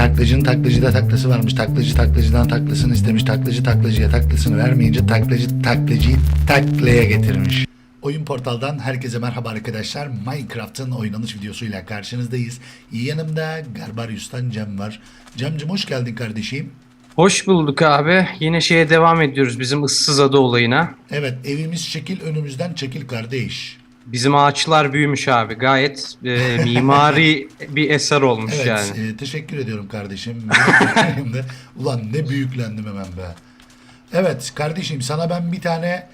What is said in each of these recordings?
Taklacının taklacıda taklası varmış. Taklacı taklacıdan taklasını istemiş. Taklacı taklacıya taklasını vermeyince taklacı taklacıyı taklaya getirmiş. Oyun portaldan herkese merhaba arkadaşlar. Minecraft'ın oynanış videosuyla karşınızdayız. Yanımda Garbarius'tan Cem var. Cem'cim hoş geldin kardeşim. Hoş bulduk abi. Yine şeye devam ediyoruz bizim ıssız ada olayına. Evet evimiz şekil önümüzden çekil kardeş. Bizim ağaçlar büyümüş abi. Gayet e, mimari bir eser olmuş Evet yani. e, teşekkür ediyorum kardeşim. Ulan ne büyüklendim hemen be. Evet kardeşim sana ben bir tane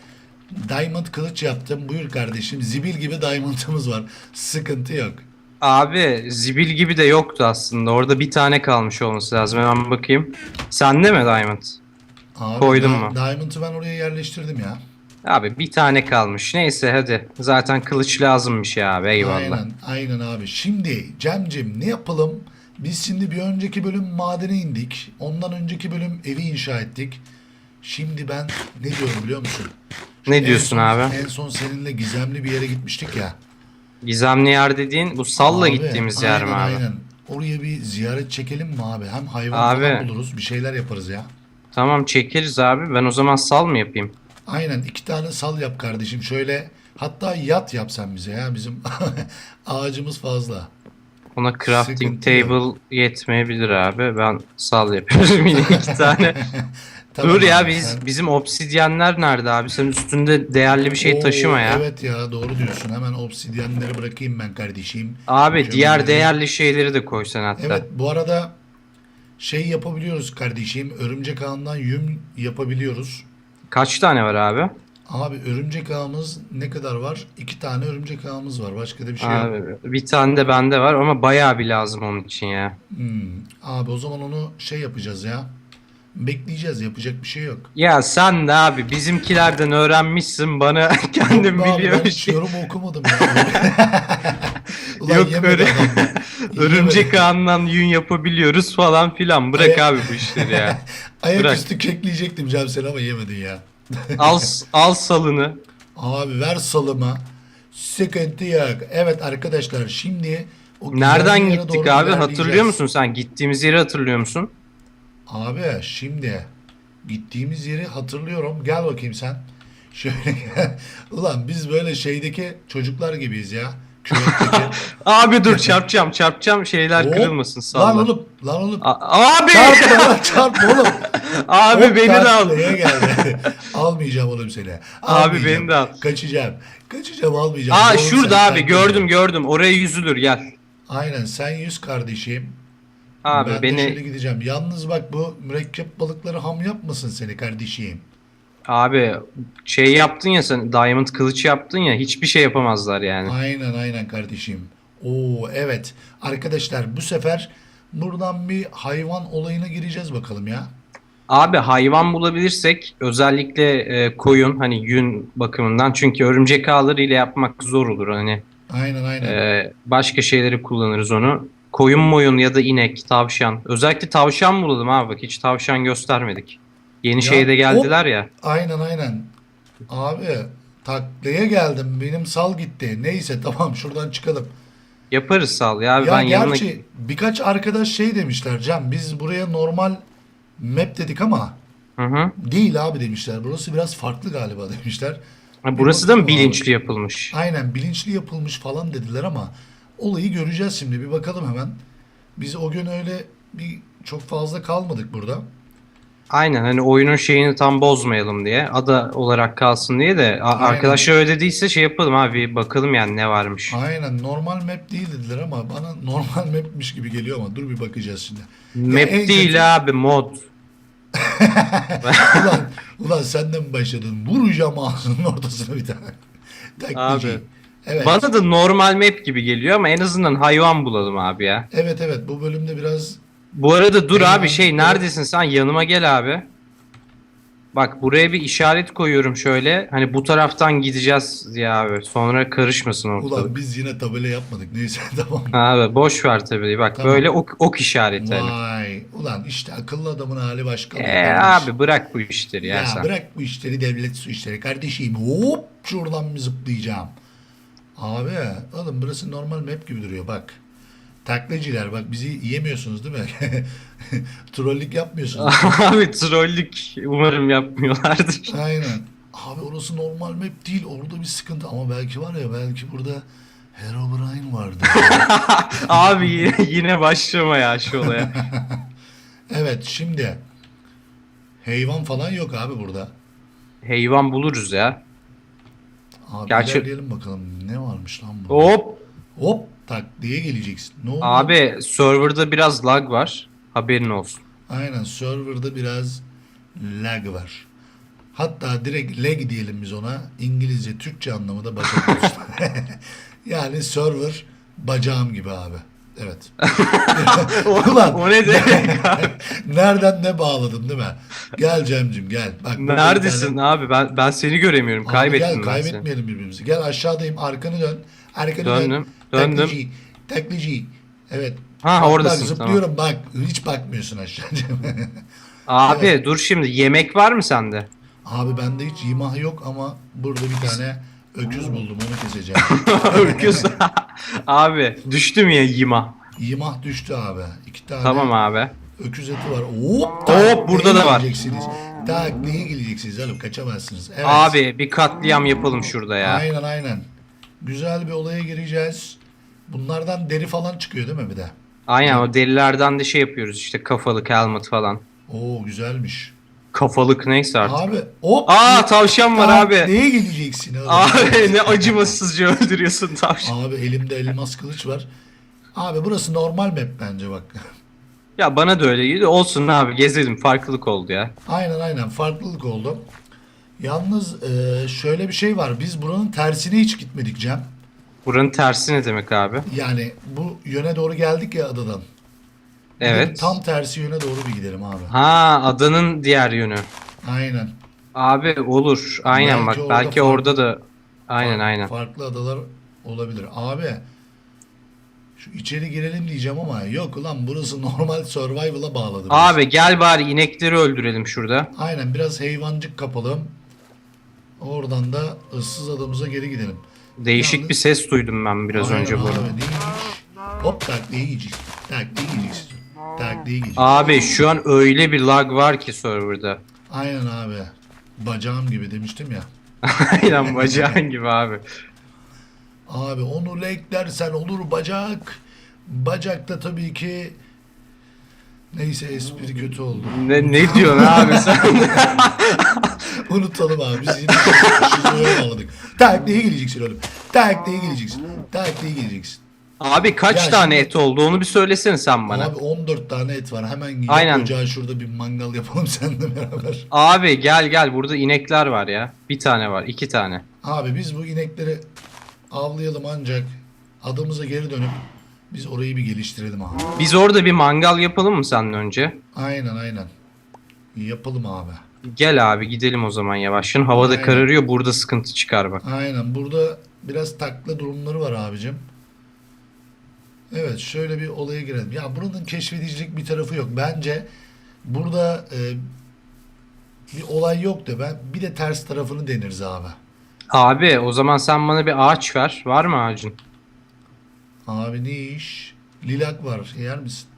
diamond kılıç yaptım. Buyur kardeşim. Zibil gibi diamond'ımız var. Sıkıntı yok. Abi zibil gibi de yoktu aslında. Orada bir tane kalmış olması lazım. Hemen bakayım. Sende mi Diamond? Abi, Koydun mu? Diamond'ı ben oraya yerleştirdim ya. Abi bir tane kalmış. Neyse hadi. Zaten kılıç lazımmış ya abi. Eyvallah. Aynen, aynen abi. Şimdi Cemcim ne yapalım? Biz şimdi bir önceki bölüm madene indik. Ondan önceki bölüm evi inşa ettik. Şimdi ben ne diyorum biliyor musun? Şu Ne en diyorsun son- abi? En son seninle gizemli bir yere gitmiştik ya. Gizemli yer dediğin bu salla Abi, gittiğimiz yer mi aynen, abi? Aynen. Oraya bir ziyaret çekelim mi abi? Hem hayvan Abi. falan buluruz. Bir şeyler yaparız ya. Tamam çekeriz abi. Ben o zaman sal mı yapayım? Aynen iki tane sal yap kardeşim. Şöyle hatta yat yap sen bize ya. Bizim ağacımız fazla. Ona crafting Sıkıntı yok. table yetmeyebilir abi. Ben sal yapıyorum yine iki tane. Tamam Dur ya biz sen- bizim obsidyenler nerede abi? Sen üstünde değerli bir şey Oo, taşıma ya. Evet ya doğru diyorsun. Hemen obsidyenleri brakayım ben kardeşim. Abi Şöyle diğer bir- değerli şeyleri de koysan hatta. Evet bu arada şey yapabiliyoruz kardeşim. Örümcek ağından yün yapabiliyoruz. Kaç tane var abi? Abi örümcek ağımız ne kadar var? İki tane örümcek ağımız var. Başka da bir şey yok. Abi, bir tane de bende var ama bayağı bir lazım onun için ya. Hmm. Abi o zaman onu şey yapacağız ya. Bekleyeceğiz. Yapacak bir şey yok. Ya sen de abi bizimkilerden öğrenmişsin bana kendim Yok be abi, Ben biliyorum. hiç yorum okumadım ya. Ulan Yok yemedi öyle. adam. Örümcek ağından yün yapabiliyoruz falan filan. Bırak Ay- abi bu işleri ya. Ayaküstü kekleyecektim Cem seni ama yemedin ya. Al, al salını. Abi ver salıma. Sıkıntı yok. Evet arkadaşlar şimdi o güzel Nereden yere gittik abi? ilerleyeceğiz. Hatırlıyor musun sen? Gittiğimiz yeri hatırlıyor musun? Abi şimdi gittiğimiz yeri hatırlıyorum. Gel bakayım sen. Şöyle. Ulan biz böyle şeydeki çocuklar gibiyiz ya. Küvetteki. Abi dur çarpacağım çarpacağım şeyler Hop. kırılmasın Lan salla. oğlum lan oğlum. A- abi Çarpma lan çarpma oğlum. abi Hop, beni de al. taklaya geldi. Almayacağım oğlum seni. Abi Almayacağım. beni de al. Kaçacağım. Kaçacağım almayacağım. Aa Doğru şurada sen, abi sen gördüm gördüm. Oraya yüzülür gel. Aynen sen yüz kardeşim. Abi ben de beni şöyle gideceğim. Yalnız bak bu mürekkep balıkları ham yapmasın seni kardeşim. abi şey yaptın ya sen diamond kılıç yaptın ya hiçbir şey yapamazlar yani. Aynen aynen kardeşim. Oo evet. Arkadaşlar bu sefer buradan bir hayvan olayına gireceğiz bakalım ya. Abi hayvan bulabilirsek özellikle e, koyun hani yün bakımından çünkü örümcek ağları ile yapmak zor olur hani Aynen aynen. e, başka şeyleri kullanırız onu. Koyun moyun ya da inek, tavşan. Özellikle tavşan bulalım abi bak hiç tavşan göstermedik. Yeni Ya, şeyde geldiler ya. Aynen aynen. Abi taklaya geldim. Benim sal gitti. Neyse tamam şuradan çıkalım. Yaparız sal ya. ya ben yanına gerçi birkaç arkadaş şey demişler Cem biz buraya normal map dedik ama Hı hı. değil abi demişler. Burası biraz farklı galiba demişler. Ha, Burası da mı bakalım abi. bilinçli yapılmış? Aynen bilinçli yapılmış falan dediler ama olayı göreceğiz şimdi. Bir bakalım hemen. Biz o gün öyle bir çok fazla kalmadık burada. Aynen hani oyunun şeyini tam bozmayalım diye. Ada olarak kalsın diye de a- Aynen. arkadaşlar öyle dediyse şey yapalım abi bakalım yani ne varmış. Aynen normal map değil dediler ama bana normal mapmiş gibi geliyor ama dur bir bakacağız şimdi. Map en değil kötü- abi mod. ulan, ulan sen de mi başladın? Vuracağım ağzının ortasına bir tane. Taklacı. Abi. Evet. Bana da normal map gibi geliyor ama en azından hayvan bulalım abi ya. Evet evet bu bölümde biraz Bu arada dur Eyvah. abi şey neredesin sen yanıma gel abi. Bak buraya bir işaret koyuyorum şöyle. Hani bu taraftan gideceğiz diye abi. Sonra karışmasın ortalık. ulan biz yine tabela yapmadık. Neyse tamam. Abi boş ver tabii. Bak Tamam. böyle ok, ok işareti. hani. Vay. Ulan işte akıllı adamın hali başka. Ee, abi bırak bu işleri ya, Ya sen. bırak bu işleri devlet su işleri kardeşim. Hop şuradan bir zıplayacağım. Abi oğlum burası normal map gibi duruyor bak. Taklacılar bak bizi yiyemiyorsunuz değil mi? Trollük yapmıyorsunuz. abi trollük umarım yapmıyorlardır. Aynen. Abi orası normal map değil. Orada bir sıkıntı. Ama belki var ya belki burada Herobrine vardı. abi yine, yine başlama ya şu olaya. evet şimdi hayvan falan yok abi burada. Hayvan buluruz ya. Abi Gerçi- ilerleyelim bakalım. Ne varmış lan burada? Hop. Hop tak diye geleceksin. Ne oldu? Abi serverda biraz lag var. Haberin olsun. Aynen serverda biraz lag var. Hatta direkt lag diyelim biz ona. İngilizce, Türkçe anlamı da bacak olsun. yani server bacağım gibi abi. Evet. Ulan. o ne demek abi? Nereden ne bağladın değil mi? Gel Cemcim gel. Bak, Neredesin tane- abi? Ben ben seni göremiyorum. Abi Kaybettim gel ben seni. kaybetmeyelim birbirimizi. Gel aşağıdayım arkanı dön. Arkanı Döndüm, dön. döndüm. Taklici. Taklici. Evet. Ha, Bak, oradasın, Bak, zıplıyorum bak. Hiç bakmıyorsun aşağı. Abi dur şimdi yemek var mı sende? Abi bende hiç yimah yok ama burada bir tane öküz buldum onu keseceğim. Öküz. Abi düştüm ya yima. yimah düştü abi. İki tane Tamam abi. öküz eti var. Hop! Hop, burada da var. Geleceksiniz. Tak neye geleceksiniz oğlum kaçamazsınız. Evet. Abi bir katliam yapalım şurada ya. Aynen aynen. Güzel bir olaya gireceğiz. Bunlardan deri falan çıkıyor değil mi bir de? Aynen o delilerden de şey yapıyoruz işte kafalık helmet falan. Oo güzelmiş. Kafalık neyse artık. Abi hop. Aa tavşan var abi. Neye geleceksin oğlum? Abi ne acımasızca öldürüyorsun tavşan. Abi elimde elmas kılıç var. Abi burası normal map bence bak. Ya bana da öyle geliyor. Olsun abi gezelim farklılık oldu ya. aynen aynen farklılık oldu. Yalnız e, şöyle bir şey var. Biz buranın tersine hiç gitmedik Cem. Buranın tersi ne demek abi? Yani bu yöne doğru geldik ya adadan. Evet. Tam tersi yöne doğru bir gidelim abi. Ha adanın diğer yönü. Aynen. Abi olur. Aynen Belki bak. orada Belki fark- orada da aynen Fark- aynen. Farklı adalar olabilir. Abi şu içeri girelim diyeceğim ama yok ulan burası normal survival'a bağladı. bizi. Abi gel bari inekleri öldürelim şurada. Aynen biraz hayvancık kapalım. Oradan da ıssız adamıza geri gidelim. Değişik Yalnız- bir ses duydum ben biraz Aynen önce abi, burada. neymiş? Hop takliye yiyeceksin. Takliye yiyeceksin. Abi şu an öyle bir lag var ki serverda. Aynen abi. Bacağım gibi demiştim ya. Aynen bacağın gibi abi. Abi onu lek dersen olur bacak. Bacakta tabii ki neyse espri kötü oldu. Ne, ne diyorsun abi sen? Unutalım abi biz yine şizoya bağladık. Takliye geleceksin oğlum. Takliye geleceksin. Takliye geleceksin. Abi kaç Ya tane şimdi- et oldu onu bir söylesene sen bana. Abi 14 tane et var. Hemen yak Aynen. ocağı şurada bir mangal yapalım seninle beraber. Abi gel gel burada inekler var ya. Bir tane var iki tane. Abi biz bu inekleri avlayalım ancak adamıza geri dönüp biz orayı bir geliştirelim abi. Biz orada bir mangal yapalım mı senden önce? Aynen aynen. Yapalım abi. Gel abi gidelim o zaman yavaşın. Havada Aynen. kararıyor burada sıkıntı çıkar bak. Aynen burada biraz takla durumları var abicim. Evet şöyle bir olaya girelim. Ya buranın keşfedilecek bir tarafı yok. Bence burada e, bir olay yok da ben bir de ters tarafını deniriz abi. Abi o zaman sen bana bir ağaç ver. Var mı ağacın? Abi ne iş? Lilak var. Yer misin?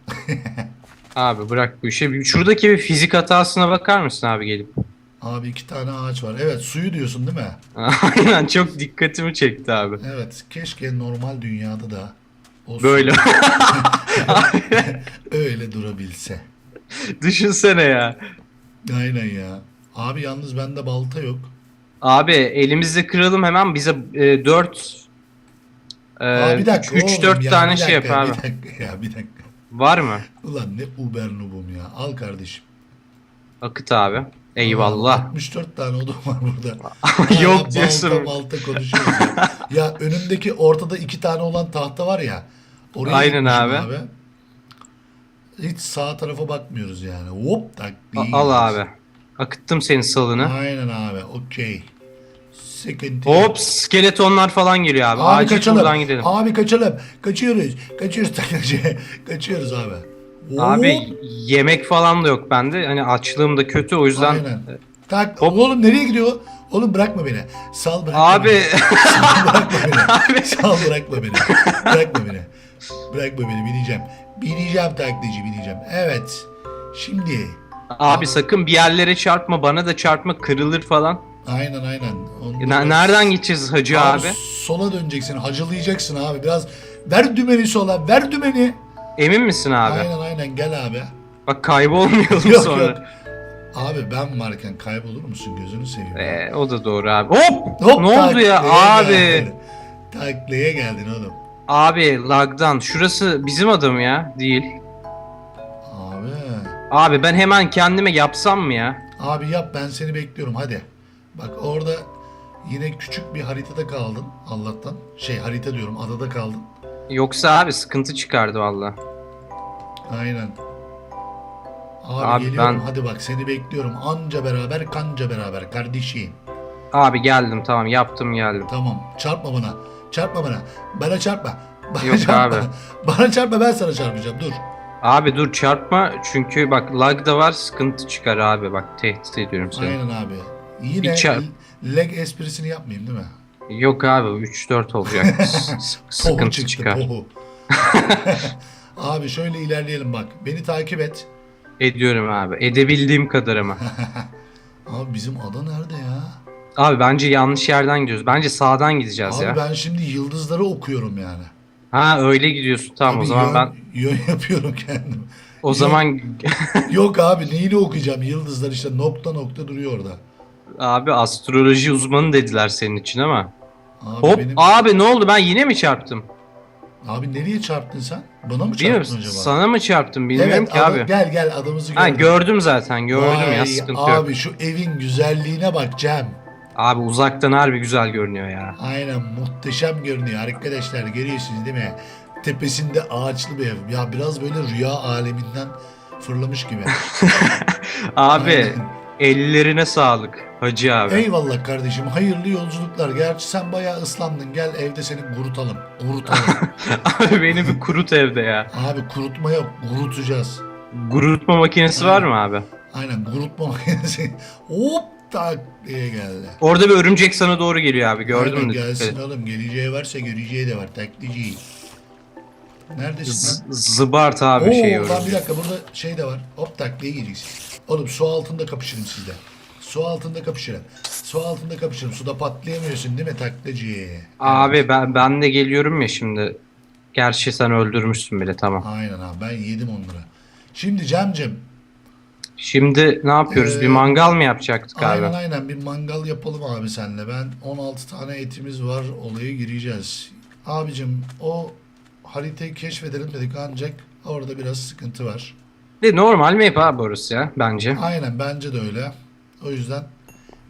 Abi bırak bu işi. Şuradaki bir fizik hatasına bakar mısın abi gelip? Abi iki tane ağaç var. Evet suyu diyorsun değil mi? Aynen çok dikkatimi çekti abi. Evet. Keşke normal dünyada da o su Böyle. öyle durabilse. Düşünsene ya. Aynen ya. Abi yalnız bende balta yok. Abi elimizde kıralım hemen bize e, 4 Aa, bir dakika 3 oğlum 4 ya, tane bir şey yap dakika, abi. Bir dakika ya bir dakika. Var mı? Ulan ne uber noobum ya. Al kardeşim. Akıt abi. Eyvallah. 64 tane odun var burada. Yok diyorsun. Balta balta konuşuyoruz ya. ya önümdeki ortada iki tane olan tahta var ya. Oraya Aynen gitmişim abi. Hiç sağ tarafa bakmıyoruz yani. Hop tak. A- Al abi. Akıttım senin salını. Aynen abi. Okey. Sıkıntı yok. Hop skeletonlar falan geliyor abi. Abi Acil kaçalım. buradan gidelim. Abi kaçalım. Kaçıyoruz. Kaçıyoruz takacı. Kaçıyoruz abi. Abi Hop. yemek falan da yok bende. Hani açlığım da kötü o yüzden. Aynen. Tak. Hop. Oğlum nereye gidiyor? Oğlum bırakma beni. Sal bırakma Abi beni. Sal bırakma beni. Sal bırakma beni. Bırakma beni. Bırakma beni bineceğim. Bineceğim taklacı bineceğim. Evet. Şimdi. Abi sakın bir yerlere çarpma bana da çarpma kırılır falan. Aynen aynen. Onu Ne- nereden gideceğiz hacı abi? Sola döneceksin. Hacılayacaksın abi. Biraz ver dümeni sola. Ver dümeni. Emin misin abi? Aynen aynen gel abi. Bak kaybolmayalım Yok sonra. yok. Abi ben varken kaybolur musun gözünü seveyim. Ee, o da doğru abi. Hop! Hop, ne oldu ya abi? geldin. Taklaya geldin oğlum. Abi lagdan. Şurası bizim adım ya. Değil. Abi. Abi ben hemen kendime yapsam mı ya? Abi yap ben seni bekliyorum hadi. Bak orada yine küçük bir haritada kaldın Allah'tan. Şey harita diyorum adada kaldın. Yoksa abi sıkıntı çıkardı valla. Aynen. Abi, Abi geliyorum ben- hadi bak seni bekliyorum. Anca beraber kanca beraber kardeşim. Abi geldim tamam yaptım geldim. Tamam çarpma bana. Çarpma bana. Bana çarpma. Bana Yok çarpma. abi. Bana çarpma ben sana çarpacağım dur. Abi dur çarpma çünkü bak lag da var sıkıntı çıkar abi bak tehdit ediyorum seni. Aynen abi. Yine Bir çarp- leg esprisini yapmayayım değil mi? Yok abi 3-4 olacak. S- Pohu sıkıntı çıktı çıkar. pohu. abi şöyle ilerleyelim bak. Beni takip et. Ediyorum abi. Edebildiğim kadar ama. Abi bizim ada nerede ya? Abi bence yanlış yerden gidiyoruz. Bence sağdan gideceğiz Abi ya. ben şimdi yıldızları okuyorum yani. Ha öyle gidiyorsun. Tamam Abi o zaman yön, ben yön yapıyorum kendim. o zaman Yok abi neyini okuyacağım? Yıldızlar işte nokta nokta duruyor orada. abi astroloji uzmanı dediler senin için ama. Abi Hop benim abi ne oldu ben yine mi çarptım? Abi nereye çarptın sen? Bana mı Bilmiyorum çarptın acaba? sana mı çarptım bilmiyorum evet, ki abi. Gel gel adamızı gördüm. Ha gördüm zaten gördüm ya Vay, sıkıntı abi yok. şu evin güzelliğine bak Cem. Abi uzaktan harbi güzel görünüyor ya. Aynen muhteşem görünüyor arkadaşlar görüyorsunuz değil mi? Tepesinde ağaçlı bir ev. Ya biraz böyle rüya aleminden fırlamış gibi. Abi Aynen. Ellerine sağlık hacı abi. Eyvallah kardeşim hayırlı yolculuklar. Gerçi sen bayağı ıslandın gel evde seni kurutalım. Kurutalım. Abi beni bir kurut evde ya. abi kurutma yok kurutacağız. Kurutma makinesi var mı abi? Aynen kurutma makinesi. Hop tak diye geldi. Orada bir örümcek sana doğru geliyor abi gördün mü? Gelsin oğlum geleceği varsa göreceği de var taklici. Neredesin Z- lan? zıbart abi Oo, şey lan bir dakika burada şey de var. Hop takliye gideceksin. Oğlum su altında kapışırım sizde. Su altında kapışırım. Su altında kapışırım. Suda patlayamıyorsun değil mi taklacı? Abi ben, ben de geliyorum ya şimdi. Gerçi sen öldürmüşsün bile tamam. Aynen abi ben yedim onları. Şimdi Cemcim. Şimdi ne yapıyoruz? Ee, bir mangal mı yapacaktık abi? Aynen aynen bir mangal yapalım abi senle. Ben 16 tane etimiz var olaya gireceğiz. Abicim o haritayı keşfedelim dedik ancak orada biraz sıkıntı var. De normal mi yap abi orası ya bence. Aynen bence de öyle. O yüzden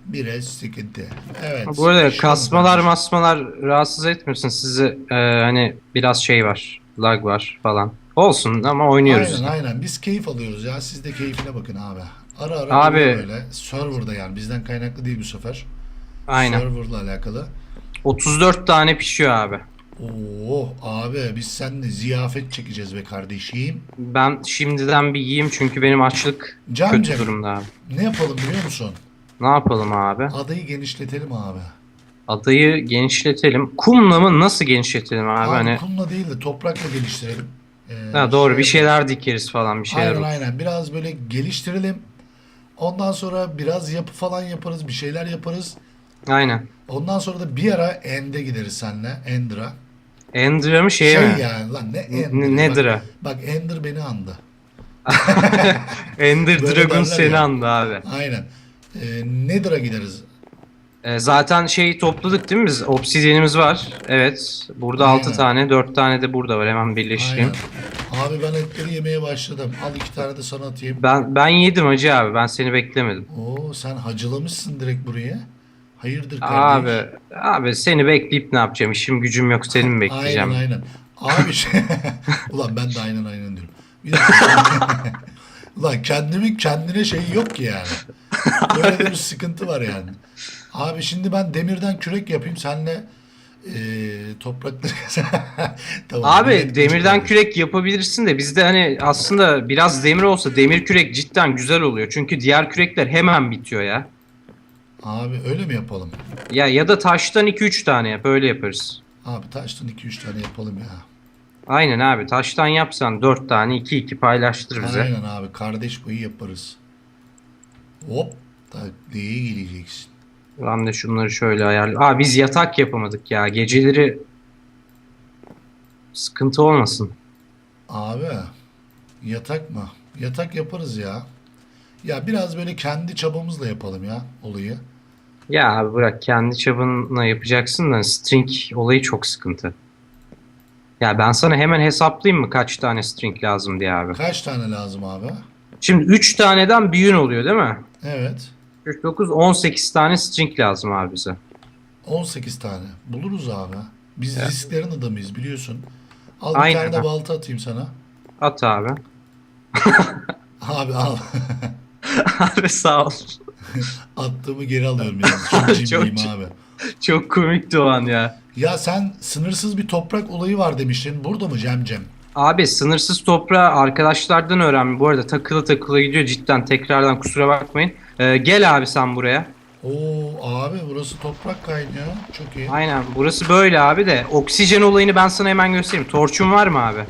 biraz sıkıntı. Evet. Bu arada şu kasmalar masmalar rahatsız etmiyorsun sizi e, hani biraz şey var lag var falan. Olsun ama oynuyoruz. Aynen aynen. Biz keyif alıyoruz ya. Siz de keyfine bakın abi. Ara ara Abi- böyle. Server'da yani. Bizden kaynaklı değil bu sefer. Aynen. Server'la alakalı. 34 tane pişiyor abi. Oo abi biz seninle ziyafet çekeceğiz be kardeşim. Ben şimdiden bir yiyeyim çünkü benim açlık Cemcem kötü durumda abi. ne yapalım biliyor musun? Ne yapalım abi? Adayı genişletelim abi. Adayı genişletelim. Kumla mı nasıl genişletelim abi? Abi, hani kumla değil de toprakla geliştirelim. Ee, ha, doğru bir şey- şeyler dikeriz falan bir şeyler. Aynen olur. aynen. Biraz böyle geliştirelim. Ondan sonra biraz yapı falan yaparız. Bir şeyler yaparız. Aynen. Ondan sonra da bir ara End'e gideriz seninle. Ender'a. Ender'a mı şey, Şey mi? yani lan ne N- Ender? nedir bak, bak Ender beni andı. Ender Böyle Dragon derler seni ya. andı abi. Aynen. Ee, Nether'a gideriz. Ee, zaten şeyi topladık değil mi biz? Obsidyenimiz var. Evet. Burada Aynen. 6 tane, 4 tane de burada var. Hemen birleştireyim. Aynen. Abi ben etleri yemeye başladım. Al iki tane de sana atayım. Ben ben yedim hacı abi. Ben seni beklemedim. Oo sen hacılamışsın direkt buraya. Hayırdır kardeş? Abi abi seni bekleyip ne yapacağım? İşim gücüm yok. Seni mi bekleyeceğim? Aynen aynen. Abi şey... Ulan ben de aynen aynen diyorum. Bir dakika. Ulan kendimin kendine şeyi yok ki yani. Böyle de bir sıkıntı var yani. Abi şimdi ben demirden kürek yapayım senle eee toprakları tamam. Abi millet demirden kürek yapabilirsin de bizde hani aslında biraz demir olsa demir kürek cidden güzel oluyor. Çünkü diğer kürekler hemen bitiyor ya. Abi öyle mi yapalım? Ya ya da taştan 2-3 tane yap öyle yaparız. Abi taştan 2-3 tane yapalım ya. Aynen abi taştan yapsan 4 tane 2 2 paylaştır bize. Aynen abi kardeş payı yaparız. Hop taklaya geleceksin. Ben de şunları şöyle ayarlayayım. Aa biz yatak yapamadık ya. Geceleri sıkıntı olmasın. Abi yatak mı? Yatak yaparız ya. Ya biraz böyle kendi çabamızla yapalım ya olayı. Ya abi bırak kendi çabanla yapacaksın da string olayı çok sıkıntı. Ya ben sana hemen hesaplayayım mı kaç tane string lazım diye abi. Kaç tane lazım abi? Şimdi 3 taneden bir yün oluyor değil mi? Evet. 49 18 tane string lazım abi bize. 18 tane. Buluruz abi. Biz Evet. risklerin adamıyız biliyorsun. Al Aynen bir tane de balta atayım sana. At abi. Abi al. abi sağ ol. Attığımı geri alıyorum yani. Çok cimriyim Çok- abi. Çok komikti o an ya. Ya sen sınırsız bir toprak olayı var demiştin. Burada mı Cem Cem? Abi sınırsız toprağı arkadaşlardan öğrendim. Bu arada takılı takılı gidiyor cidden tekrardan kusura bakmayın. Ee, gel abi sen buraya. Oo abi burası toprak kaynıyor. Çok iyi. Aynen burası böyle abi de oksijen olayını ben sana hemen göstereyim. Torçun var mı abi?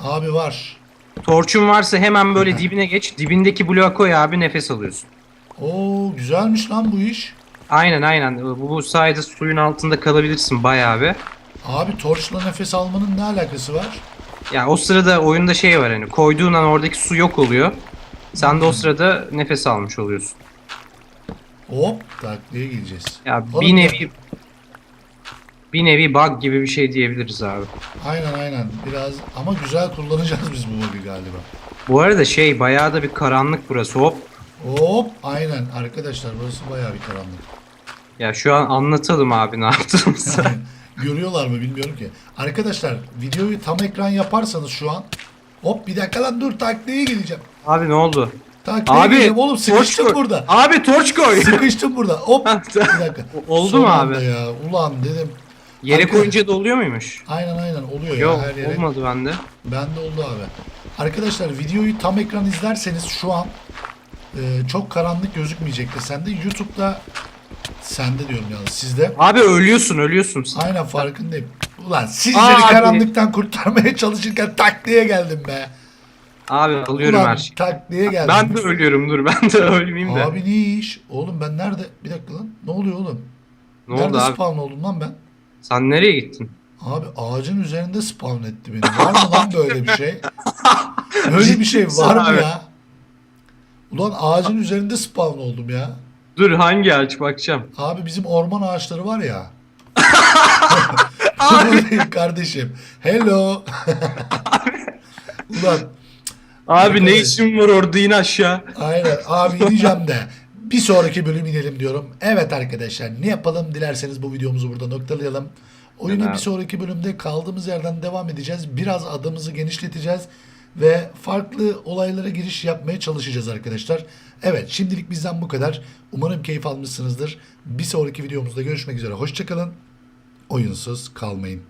Abi var. Torçun varsa hemen böyle dibine geç. Dibindeki bloğa koy abi nefes alıyorsun. Oo güzelmiş lan bu iş. Aynen aynen. Bu, bu sayede suyun altında kalabilirsin bayağı bir. Abi torçla nefes almanın ne alakası var? Ya o sırada oyunda şey var hani koyduğun an oradaki su yok oluyor. Sen de o sırada nefes almış oluyorsun. Hop taklaya geleceğiz. Ya Oğlum bir nevi bir nevi bug gibi bir şey diyebiliriz abi. Aynen aynen. Biraz ama güzel kullanacağız biz bu bug'ı galiba. Bu arada şey bayağı da bir karanlık burası hop. Hop aynen arkadaşlar burası bayağı bir karanlık. Ya şu an anlatalım abi ne yaptığımızı. Görüyorlar mı bilmiyorum ki. Arkadaşlar videoyu tam ekran yaparsanız şu an hop bir dakika lan dur taklaya geleceğim. abi ne oldu? Taklaya Abi geleceğim oğlum torç sıkıştım koy. burada. Abi torç koy. Sıkıştım burada. Hop bir dakika. Oldu Son mu abi? Ya. Ulan dedim. Yere Arka- koyunca da oluyor muymuş? Aynen aynen oluyor ya Yok her yere. olmadı bende. Bende oldu abi. Arkadaşlar videoyu tam ekran izlerseniz şu an e, çok karanlık gözükmeyecektir. Sende YouTube'da sende diyorum yalnız sizde. Abi ölüyorsun ölüyorsun. Aynen farkındayım. Ulan sizleri Abi. karanlıktan kurtarmaya çalışırken takliye geldim be. Abi alıyorum Ulan her şeyi. takliye geldim. Ben de ölüyorum dur ben de ölmeyeyim de. Abi ne iş? Oğlum ben nerede? Bir dakika lan. Ne oluyor oğlum? ne nerede oldu abi? spawn oldum lan ben? Sen nereye gittin? Abi ağacın üzerinde spawn etti beni. Var mı lan böyle bir şey? Böyle bir şey var mı abi? ya? Ulan ağacın üzerinde spawn oldum ya. Dur hangi ağaç bakacağım. Abi bizim orman ağaçları var ya. Kardeşim. Hello. Ulan Abi ne işin var orada in aşağı. aynen abi ineceğim de bir sonraki bölüm inelim diyorum. Evet arkadaşlar ne yapalım dilerseniz bu videomuzu burada noktalayalım. Oyuna bir sonraki bölümde kaldığımız yerden devam edeceğiz. Biraz adımızı genişleteceğiz ve farklı olaylara giriş yapmaya çalışacağız arkadaşlar. Evet şimdilik bizden bu kadar. Umarım keyif almışsınızdır. Bir sonraki videomuzda görüşmek üzere. Hoşçakalın. Oyunsuz kalmayın.